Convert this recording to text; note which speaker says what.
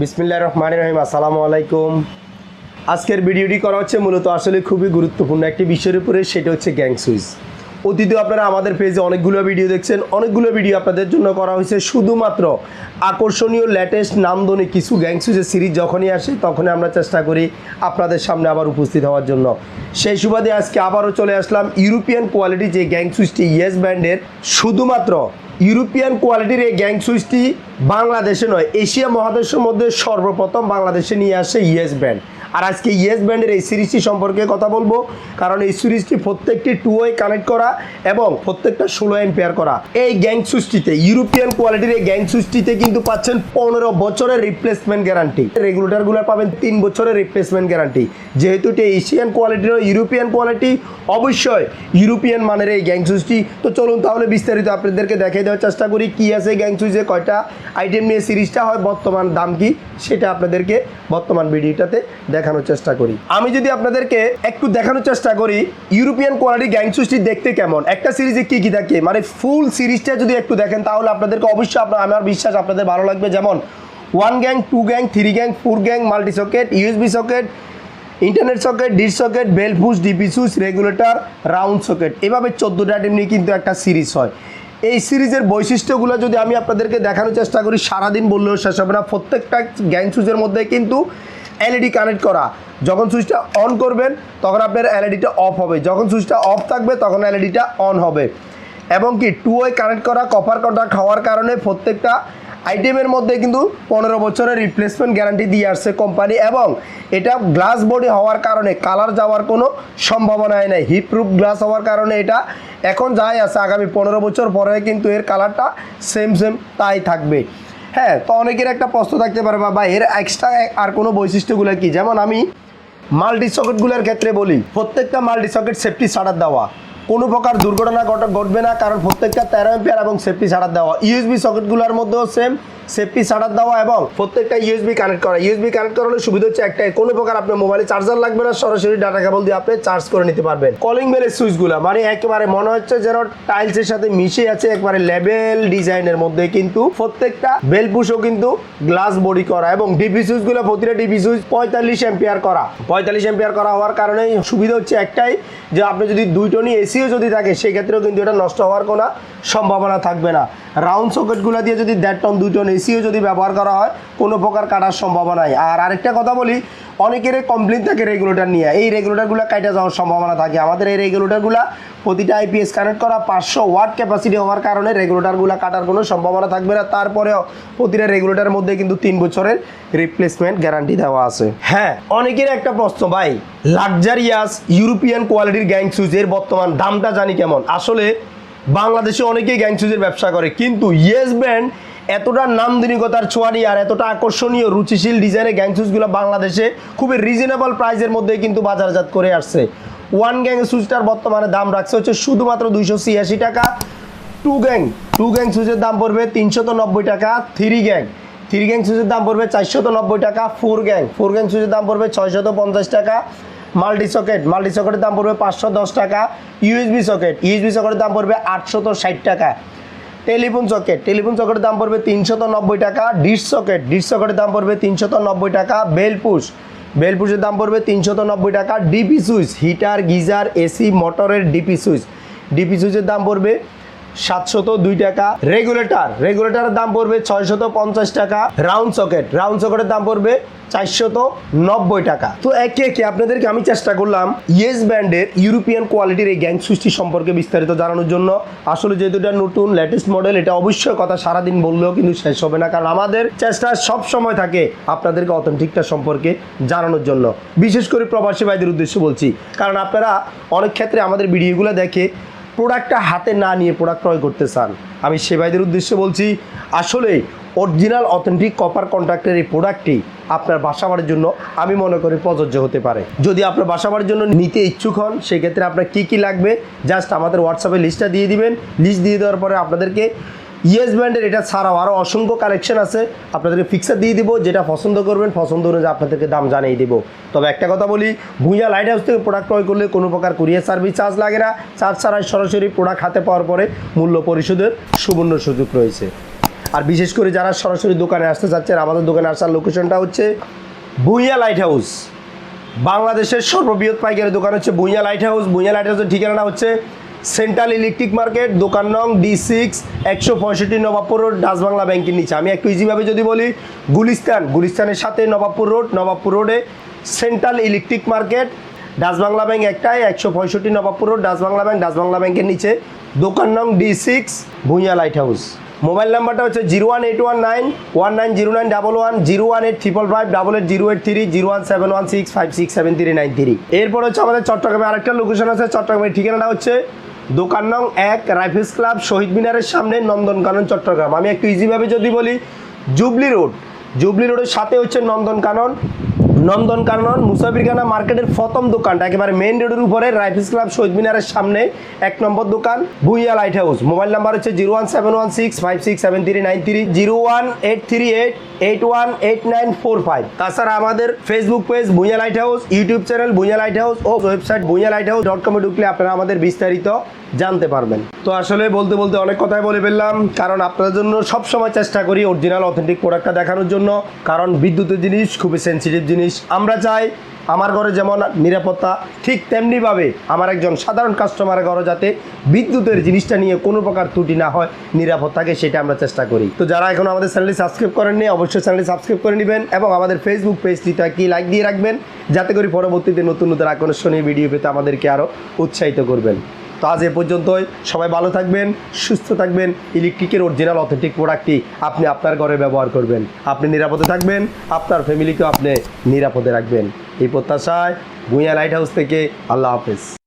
Speaker 1: বিসমিল্লা রহমান রহিম, আসসালামু আলাইকুম। আজকের ভিডিওটি করা হচ্ছে মূলত আসলে খুবই গুরুত্বপূর্ণ একটি বিষয়ের উপরে, সেটা হচ্ছে গ্যাং সুইচ। অতীতে আপনারা আমাদের পেজে অনেকগুলো ভিডিও দেখছেন, অনেকগুলো ভিডিও আপনাদের জন্য করা হয়েছে। শুধুমাত্র আকর্ষণীয় লেটেস্ট নামধনী কিছু গ্যাং সুইচের সিরিজ যখনই আসে, তখনই আমরা চেষ্টা করি আপনাদের সামনে আবার উপস্থিত হওয়ার জন্য। সেই সুবাদে আজকে আবারও চলে আসলাম ইউরোপিয়ান কোয়ালিটি যে গ্যাং সুইচটি ইয়েস ব্র্যান্ডের, শুধুমাত্র ইউরোপিয়ান কোয়ালিটির এই গ্যাং সুইচটি বাংলাদেশে নয়, এশিয়া মহাদেশের মধ্যে সর্বপ্রথম বাংলাদেশে নিয়ে আসে ইয়েস ব্র্যান্ড আর আজকে ইয়েস ব্র্যান্ডের এই সিরিজটি সম্পর্কে কথা বলব। কারণ এই সিরিজটি প্রত্যেকটি টু ওয়ে কানেক্ট করা এবং প্রত্যেকটা ষোলো এম্পেয়ার করা। এই গ্যাং সুইচটিতে ইউরোপিয়ান কোয়ালিটির এই গ্যাং সুইচটিতে কিন্তু পাচ্ছেন পনেরো বছরের রিপ্লেসমেন্ট গ্যারান্টি রেগুলেটারগুলো পাবেন তিন বছরের রিপ্লেসমেন্ট গ্যারান্টি যেহেতু এটি এশিয়ান কোয়ালিটির ইউরোপিয়ান কোয়ালিটি অবশ্যই ইউরোপিয়ান মানের এই গ্যাং সুইচটি তো চলুন তাহলে বিস্তারিত আপনাদেরকে দেখিয়ে দেওয়ার চেষ্টা করি, কী আছে গ্যাং সুইচে কয়টা আইটেম নিয়ে সিরিজটা হয়, বর্তমান দাম কি, সেটা আপনাদেরকে বর্তমান ভিডিওটাতে দেখানোর চেষ্টা করি। আমি যদি আপনাদেরকে একটু দেখানোর চেষ্টা করি ইউরোপিয়ান কোয়ালিটি গ্যাং সুইচটি দেখতে কেমন? একটা সিরিজে কি কি থাকে? মানে ফুল সিরিজটা যদি একটু দেখেন, তাহলে আপনাদেরকে অবশ্যই আপনার আমার বিশ্বাস আপনাদের ভালো লাগবে। যেমন one gang two gang three gang four gang multi socket USB socket internet socket dish socket bell DP switch regulator round socket এভাবে চোদ্দোটা আইটেম নিয়ে কিন্তু একটা সিরিজ হয়। এই সিরিজের বৈশিষ্ট্যগুলো যদি আমি আপনাদেরকে দেখানোর চেষ্টা করি, সারাদিন বললেও শেষ হবে না। প্রত্যেকটা গ্যাং সুইচের মধ্যে কিন্তু এলইডি কানেক্ট করা। যখন সুইচটা অন করবেন, তখন আপনার এলইডিটা অফ হবে। যখন সুইচটা অফ থাকবে, তখন এলইডিটা অন হবে। এবং কি টু ওয়ে কানেক্ট করা কপার কন্ট্রাক্ট হওয়ার কারণে প্রত্যেকটা আইটেমের মধ্যে কিন্তু পনেরো বছরের রিপ্লেসমেন্ট গ্যারান্টি দিয়ে আসছে কোম্পানি এবং এটা গ্লাস বডি হওয়ার কারণে কালার যাওয়ার কোনো সম্ভাবনাই নেই। হিট প্রুফ গ্লাস হওয়ার কারণে এটা এখন যাই আছে, আগামী পনেরো বছর পরে কিন্তু এর কালারটা সেম সেম তাই থাকবে। হ্যাঁ তো অনেকের একটা প্রশ্ন থাকতে পারে, বা এর এক্সট্রা আর কোনো বৈশিষ্ট্যগুলো কি? যেমন আমি মাল্টি সকেটগুলোর ক্ষেত্রে বলি, প্রত্যেকটা মাল্টি সকেট সেফটি ছাড়ার দেওয়া। কোনো প্রকার দুর্ঘটনা ঘট- ঘটবে না, কারণ প্রত্যেকটা তেরো এম্পিয়ার এবং সেফটি ছাড়ার দেওয়া। ইউএসবি সকেটগুলোর মধ্যেও সেম সেফটি ছাড়ার দেওয়া এবং প্রত্যেকটা ইউএসবি কানেক্ট করা। ইউএসবি কানেক্ট করার সুবিধা হচ্ছে একটাই, কোনো প্রকার আপনার মোবাইলে চার্জার লাগবে না, সরাসরি ডাটা কেবল দিয়ে আপনি চার্জ করে নিতে পারবেন। কলিং বেলের সুইচগুলো মানে একেবারে মনে হচ্ছে যেন টাইলসের সাথে মিশে আছে একবারে লেভেল ডিজাইনের মধ্যে, কিন্তু প্রত্যেকটা বেল পুশও কিন্তু গ্লাস বডি করা এবং ডিপি সুইচগুলো প্রতিটা ডিপি সুইচ পঁয়তাল্লিশ এম্পিয়ার করা। পঁয়তাল্লিশ এম্পিয়ার করা হওয়ার কারণে সুবিধা হচ্ছে একটাই, যে আপনি যদি দুই টনি এসিও যদি থাকে সেক্ষেত্রেও কিন্তু এটা নষ্ট হওয়ার কোনো সম্ভাবনা থাকবে না। রাউন্ড সকেটগুলো দিয়ে যদি দেড় টন দুই টন এসিও যদি ব্যবহার করা হয়, কোনো প্রকার কাটার সম্ভাবনা নাই। আর আরেকটা কথা বলি অনেকের কমপ্লেন থাকে রেগুলেটর নিয়ে। এই রেগুলেটরগুলো কাটা যাওয়ার সম্ভাবনা থাকে। আমাদের এই রেগুলেটরগুলো প্রতিটা আইপিএস কানেক্ট করা পাঁচশো ওয়াট ক্যাপাসিটি হওয়ার কারণে রেগুলেটরগুলো কাটার কোনো সম্ভাবনা থাকবে না। তারপরেও প্রতিটা রেগুলেটরের মধ্যে কিন্তু তিন বছরের রিপ্লেসমেন্ট গ্যারান্টি দেওয়া আছে। হ্যাঁ অনেকের একটা প্রশ্ন, ভাই লাক্সারিয়াস ইউরোপিয়ান কোয়ালিটির গ্যাং সুইচের বর্তমান দামটা জানি কেমন? আসলে বাংলাদেশে অনেকেই গ্যাং ব্যবসা করে, কিন্তু ইয়েস ব্র্যান্ড এতটা নান্দনিকতার ছোঁয়ারি আর এতটা আকর্ষণীয়, রুচিশীল ডিজাইনের গ্যাং সুইচগুলো বাংলাদেশে খুবই রিজনেবল প্রাইসের মধ্যে কিন্তু বাজারজাত করে আসছে। ওয়ান গ্যাং সুইচটার বর্তমানে দাম রাখছে হচ্ছে শুধুমাত্র দুইশো ছিয়াশি টাকা। টু গ্যাং টু গ্যাং সুইচের দাম পড়বে তিনশত নব্বই টাকা থ্রি গ্যাং থ্রি গ্যাং সুইচের দাম পড়বে চারশত নব্বই টাকা ফোর গ্যাং ফোর গ্যাং সুইচের দাম পড়বে ছয়শত পঞ্চাশ টাকা। মাল্টি সকেট মাল্টি সকেটের দাম পড়বে পাঁচশো দশ টাকা। ইউএসবি সকেট ইউএসবি সকেটের দাম পড়বে আটশত ষাট টাকা। Telephone socket. টেলিফোন সকেটের দাম পড়বে তিনশত নব্বই টাকা ডিশ সকেট। ডিশ সকেটের দাম পড়বে তিনশত নব্বই টাকা বেলপুশ পুশ। দাম পড়বে তিনশত নব্বই টাকা, DP switch, heater, geyser, AC, মোটরের ডিপি সুইচ। ডিপি সুইচের দাম পড়বে সাতশত দুই টাকা। রেগুলেটর রেগুলেটরের দাম পড়বে ছয়শত পঞ্চাশ টাকা। রাউন্ড সকেট রাউন্ড সকেটের দাম পড়বে চারশত নব্বই টাকা। তো একে একে আপনাদেরকে আমি চেষ্টা করলাম ইয়েস ব্র্যান্ডের ইউরোপিয়ান কোয়ালিটির এই গ্যাং সুইচটি সম্পর্কে বিস্তারিত জানানোর জন্য। আসলে যেহেতু এটা নতুন লেটেস্ট মডেল এটা অবশ্যই কথা সারাদিন বললেও কিন্তু শেষ হবে না। কারণ আমাদের চেষ্টা সব সময় থাকে আপনাদেরকে অথেন্টিকটা সম্পর্কে জানানোর জন্য। বিশেষ করে প্রবাসী ভাইদের উদ্দেশ্যে বলছি। কারণ আপনারা অনেক ক্ষেত্রে আমাদের ভিডিওগুলো দেখে প্রোডাক্টটা হাতে না নিয়ে প্রোডাক্ট ক্রয় করতে চান, আমি সে ভাইদের উদ্দেশ্যে বলছি আসলে অরিজিনাল অথেন্টিক কপার কন্ট্রাক্টের এই প্রোডাক্টটি আপনার বাসাবার জন্য, আমি মনে করি প্রযোজ্য হতে পারে। যদি আপনার বাসাবার জন্য নিতে ইচ্ছুক হন, সেক্ষেত্রে আপনার কী কী লাগবে, জাস্ট আমাদের হোয়াটসঅ্যাপে লিস্টটা দিয়ে দিবেন। লিস্ট দিয়ে দেওয়ার পরে আপনাদেরকে ইয়েস ব্র্যান্ডের এটা ছাড়াও আরও অসংখ্য কালেকশন আছে। আপনাদেরকে ফিক্সার দিয়ে দিব, যেটা পছন্দ করবেন, পছন্দ অনুযায়ী আপনাদেরকে দাম জানিয়ে দিব। তবে একটা কথা বলি, ভুঁইয়া লাইট হাউস থেকে প্রোডাক্ট ক্রয় করলে কোনো প্রকার কুরিয়ার সার্ভিস চার্জ লাগে না। চার্জ ছাড়াই সরাসরি প্রোডাক্ট হাতে পাওয়ার পরে মূল্য পরিশোধের সুবর্ণ সুযোগ রয়েছে। আর বিশেষ করে যারা সরাসরি দোকানে আসতে চাচ্ছেন, আমাদের দোকানে আসার লোকেশনটা হচ্ছে ভুইয়া লাইট হাউস বাংলাদেশের সর্ববৃহৎ পাইকারি দোকান হচ্ছে Bhuiyan light house Bhuiyan light হাউসের ঠিকানা হচ্ছে সেন্ট্রাল ইলেকট্রিক মার্কেট, দোকান নং ডি সিক্স, একশো পঁয়ষট্টি নবাবপুর রোড ডাচ বাংলা ব্যাংকের নিচে। আমি একটু ইজিভাবে যদি বলি, গুলিস্তান। গুলিস্তানের সাথে নবাবপুর রোড, নবাবপুর রোডে central electric market Dutch Bangla bank একটাই, একশো পঁয়ষট্টি Nawabpur road ডাসবাংলা bank Dutch Bangla ব্যাংকের নিচে। দোকান নং D six, Bhuiyan light house mobile নাম্বারটা হচ্ছে zero one eight one nine one nine zero nine double one, zero one eight triple five, double eight zero eight three, zero one seven one six five six seven three nine three. এরপর হচ্ছে আমাদের চট্টগ্রামে আরেকটা location আছে চট্টগ্রামের ঠিকানাটা হচ্ছে দোকান নং এক, রাইফেলস ক্লাব, শহীদ মিনারের সামনে নন্দনকানন, চট্টগ্রাম। আমি একটু ইজিভাবে যদি বলি, জুবলি রোড। জুবলি রোডের সাথে হচ্ছে নন্দনকানন। নন্দনকানন মুসাফিরখানা মার্কেটের প্রথম দোকানটা, একেবারে মেইন রোডের উপরে রাইফেলস ক্লাব শহীদ মিনারের সামনে, এক নম্বর দোকান, Bhuiyan light house mobile number হচ্ছে zero one seven one six five six seven three nine three zero one eight three eight eight one eight nine four five তাছাড়া আমাদের Facebook page Bhuiyan light house YouTube channel Bhuiyan light house ও website Bhuiyan light house dot কমে ঢুকলে আপনারা আমাদের বিস্তারিত জানতে পারবেন। তো আসলে বলতে বলতে অনেক কথাই বলে ফেললাম, কারণ আপনাদের জন্য সব সময় চেষ্টা করি অরিজিনাল অথেন্টিক প্রোডাক্টটা দেখানোর জন্য, কারণ বিদ্যুতের জিনিস খুবই সেন্সিটিভ জিনিস আমরা চাই আমার ঘরে যেমন নিরাপত্তা, ঠিক তেমনিভাবে আমার একজন সাধারণ কাস্টমারের ঘরে যাতে বিদ্যুতের জিনিসটা নিয়ে কোনো প্রকার ত্রুটি না হয়, নিরাপদ থাকে, সেটা আমরা চেষ্টা করি। তো যারা এখন আমাদের চ্যানেলটি সাবস্ক্রাইব করেননি, অবশ্যই চ্যানেলটি সাবস্ক্রাইব করে নেবেন এবং আমাদের ফেসবুক পেজটিতে কি লাইক দিয়ে রাখবেন, যাতে করে পরবর্তীতে নতুন নতুন আকর্ষণীয় ভিডিও পেতে আমাদেরকে আরও উৎসাহিত করবেন। তো আজ এ পর্যন্তই। সবাই ভালো থাকবেন, সুস্থ থাকবেন। ইলেকট্রিকের অরিজিনাল অথেন্টিক প্রোডাক্টটি আপনি আপনার ঘরে ব্যবহার করবেন। আপনি নিরাপদে থাকবেন, আপনার ফ্যামিলিকেও আপনি নিরাপদে রাখবেন। এই প্রত্যাশায় ভুঁইয়া লাইট হাউস থেকে আল্লাহ হাফেজ।